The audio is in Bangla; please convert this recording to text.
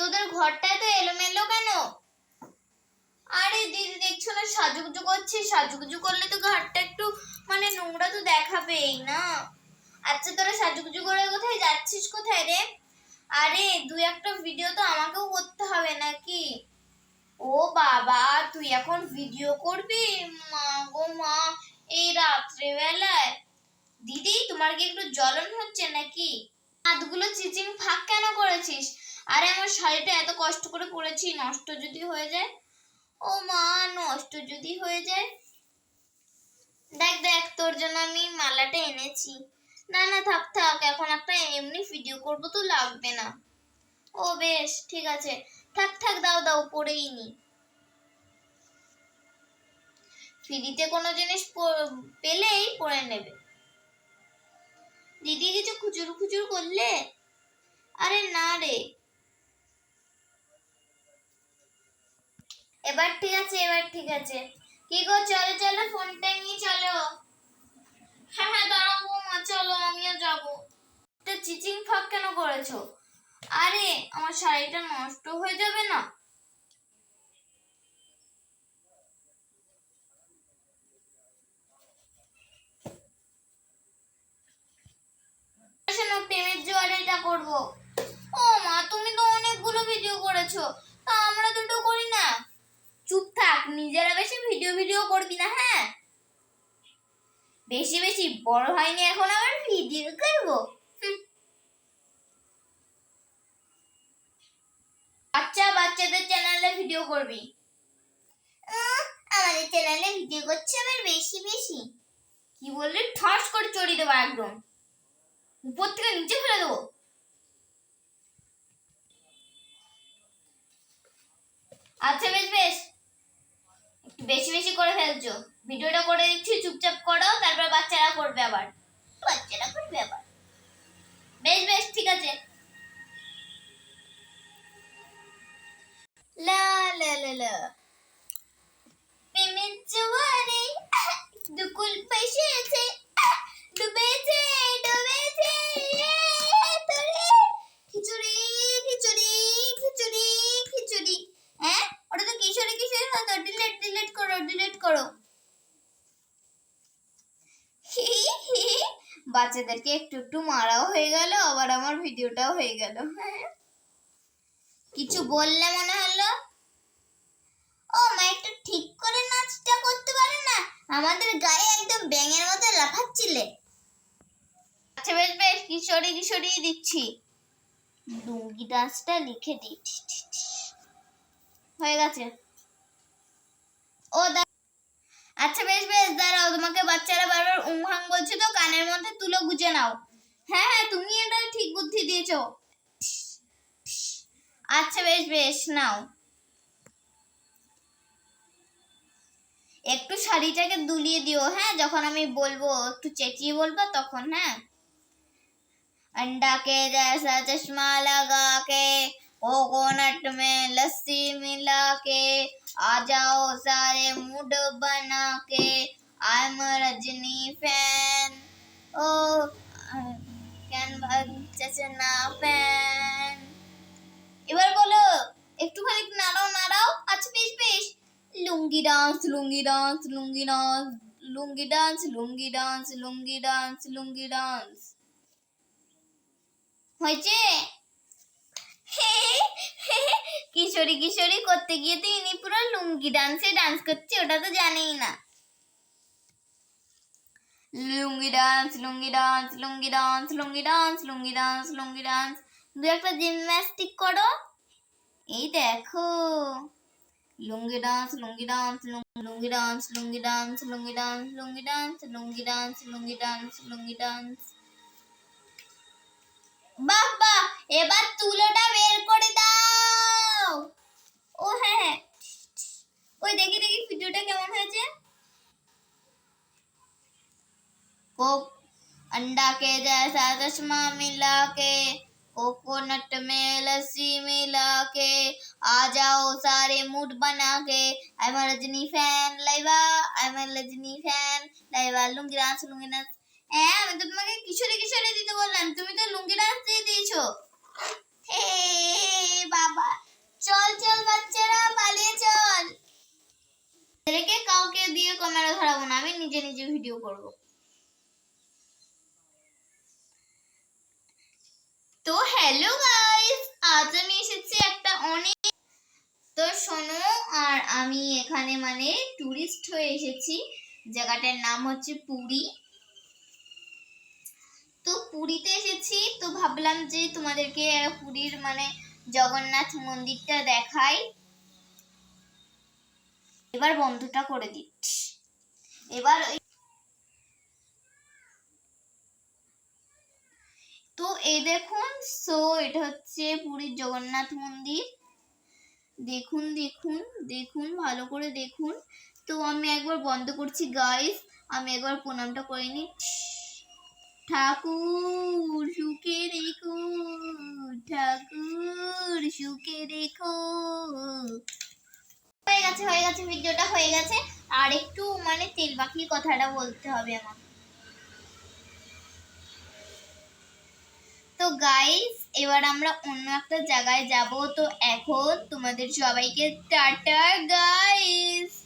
তোদের ঘরটায় তো এলোমেলো কেন? আরে দিদি দেখছ না, সাজুগুজু করছি, সাজুগুজু করলে তো ঘরটা একটু মানে নোংরা তো দেখাবেই না? আচ্ছা তোরা সাজুগুজু করে কোথায় যাচ্ছিস কোথায় রে? আরে, দুই একটা ভিডিও তো আমাকেও করতে হবে নাকি? ও বাবা, তুই এখন ভিডিও করবি? মা গো মা, এই রাত্রে বেলায় দিদি, তোমার কি একটু জ্বলন হচ্ছে নাকি? হাতগুলো চিচিং ফাঁক কেন করেছিস? আরে আমার শাড়িটা এত কষ্ট করে পরেছি, নষ্ট যদি হয়ে যায়? ও মা, নষ্ট যদি হয়ে যায়? দেখ দেখ, তোর জন্য আমি মালাটা এনেছি। না না, থাক থাক, এখন একটা এমনি ভিডিও করব তো লাগবে না। ও বেশ, ঠিক আছে। থাক থাক, দাও দাও, পরেই নি। ফ্রিতে কোনো জিনিস পেলেই পরে নেবে। দিদি কিছু খুচুর খুচুর করলে? আরে না রে এবার ঠিক আছে, এবার ঠিক আছে। কি গো, চলো চলো ফোনটা নিয়ে চলো। হ্যাঁ হ্যাঁ দাঁড়াবো মা, চলো, আমিও যাব। তা চিচিং ফাঁক কেন করেছ? আরে, আমার শাড়িটা নষ্ট হয়ে যাবে না? প্রেমের জোয়ারে এটা করব। ও মা, তুমি তো অনেকগুলো ভিডিও করেছ। তা আমরা দুটো করি না? চুপ থাক, নিজেরা বেশি ভিডিও ভিডিও করবি না হ্যাঁ? বেশি বেশি বড় হয়নি এখন আবার ভিডিও করব। বাচ্চা বাচ্চাদের চ্যানেলে ভিডিও করবি। আমাদের চ্যানেলে ভিডিও করছে আবার বেশি বেশি। কি বললি? ঠাস করে চড়িয়ে দেবো একদম। উপর থেকে নিচে ফেলে দেবো। আচ্ছা বেশ বেশ। বেশি বেশি করে ফেলছো। ভিডিওটা করে দিচ্ছি চুপচাপ করো তারপর বাচ্চারা করবে আবার। বাচ্চারা করো। বাচ্চাদেরকে একটু একটু মারাও হয়ে গেল, আবার আমার ভিডিওটাও হয়ে গেল। কিছু বললে মনে হলো? ও মা, একটু ঠিক করে নাচটা করতে পারে না? আমাদের গায়ে একদম ব্যাঙের মতো লাফাচ্ছিলে। আচ্ছা বেশ বেশ, কিশোরী কিশোরী দিচ্ছি। লুঙ্গি ডান্সটা লিখে দিই। হয়ে গেছে। ও দা আচ্ছা বেশ বেশ দাঁড়াও তোমাকে বাচ্চারা বারবার উমহাং বলছে তো কানের মধ্যে তুলো গুজে নাও হ্যাঁ হ্যাঁ তুমি এটা ঠিক বুদ্ধি দিয়েছো আচ্ছা বেশ বেশ নাও একটু শাড়িটাকে দুলিয়ে দিও হ্যাঁ যখন আমি বলবো একটু চেঁচিয়ে বলবো তখন হ্যাঁ अंडा के जैसा चश्मा लगा के कोकोनट में लस्सी मिला के आ जाओ सारे मूड बना के आई एम रजनी फैन ओ कैन चचना फैन এবার বলো একটুখানি নাড়াও নাড়াও আচ্ছা বেশ বেশ lungi dance lungi dance lungi dance lungi dance lungi dance lungi dance lungi dance হয়েছে কিশোরী কিশোরী করতে গিয়ে তো ইনি পুরো লুঙ্গি ডান্সে ডান্স করছে ওটা তো জানেই না lungi dance lungi dance lungi dance lungi dance lungi dance lungi dance দু একটা জিমন্যাস্টিক করো এই দেখো lungi dance lungi dance lungi dance lungi dance lungi dance lungi dance lungi dance lungi dance lungi dance বাহ এবার তুলোটা বের করে দাও ও হ্যাঁ হ্যাঁ ওই দেখি দেখি ভিডিওটা কেমন হয়েছে कोक अंडा के जैसा चश्मा मिला के कोकोनट में लस्सी मिला के आ जाओ सारे मूड बना के आई एम रजनी फैन लाइवा I am Rajni fan Laiba lungi dance lungi dance হ্যাঁ আমি তো তোমাকে কিশোরী কিশোরী দিতে বললাম তুমি তো লুঙ্গি ডান্স দিয়ে দিয়েছো ভিডিও করব। তো হ্যালো গাইস আজ আমি এসেছি একটা অনেক তো শোনো, আর আমি এখানে মানে টুরিস্ট হয়ে এসেছি। জায়গাটার নাম হচ্ছে পুরী। তো পুরীতে এসেছি, তো ভাবলাম যে তোমাদেরকে পুরীর মানে জগন্নাথ মন্দিরটা দেখাই। এবার বন্ধটা করে দিচ্ছি। এবার ওই তো এই দেখুন সো এটা হচ্ছে পুরীর জগন্নাথ মন্দির। দেখুন দেখুন দেখুন, ভালো করে দেখুন। তো আমি একবার বন্ধ করছি গাইস আমি একবার প্রণামটা করে নি ঠাকুর সুখে দেখো, ঠাকুর সুখে দেখো। হয়ে গেছে হয়ে গেছে ভিডিওটা হয়ে গেছে। আর একটু মানে তেল বাকি কথাটা বলতে হবে আমার গাইস এবার আমরা অন্য একটা জায়গায় যাব। তো এখন তোমাদের সবাইকে টাটা গাইস